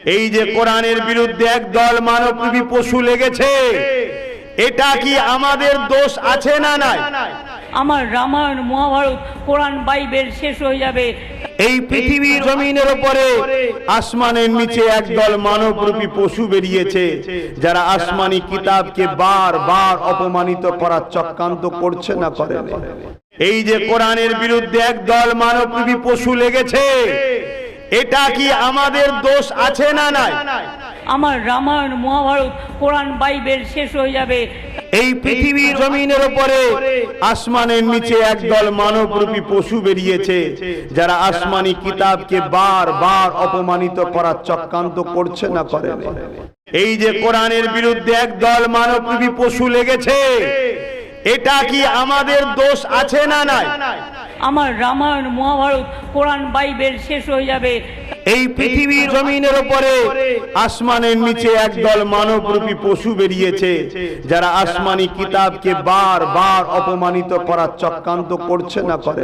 এই যে কোরআনের বিরুদ্ধে একদল মানবরূপী পশু লেগেছে এটা কি আমাদের দোষ আছে না নাই? আমার রামায়ণ মহাভারত কোরআন বাইবেল শেষ হয়ে যাবে। এই পৃথিবীর জমিনের উপরে আসমানের নিচে একদল মানবরূপী পশু বেরিয়েছে যারা আসমানি কিতাবকে বার বার অপমানিত করার চক্রান্ত করছে না করে এই যে কোরআনের বিরুদ্ধে একদল মানবরূপী পশু লেগেছে এটা কি আমাদের দোষ আছে না নাই? আমার রামায়ণ মহাভারত কোরআন বাইবেল শেষ হয়ে যাবে। এই পৃথিবীর জমিনের উপরে আসমানের নিচে একদল মানবরূপী পশু বেরিয়েছে যারা আসমানি কিতাবকে বার বার অপমানিত করার চক্রান্ত করছে না করে। এই যে কোরআনের বিরুদ্ধে একদল মানবরূপী পশু লেগেছে। এটা কি আমাদের দোষ আছে না নাই? আমার রামায়ণ, মহাভারত, কোরআন, বাইবেল শেষ হয়ে যাবে এই পৃথিবীর জমিনের উপরে আসমানের নিচে একদল মানবরূপী পশু বেরিয়েছে, যারা আসমানি কিতাবকে বার বার অপমানিত করার চক্রান্ত করছে না, করে।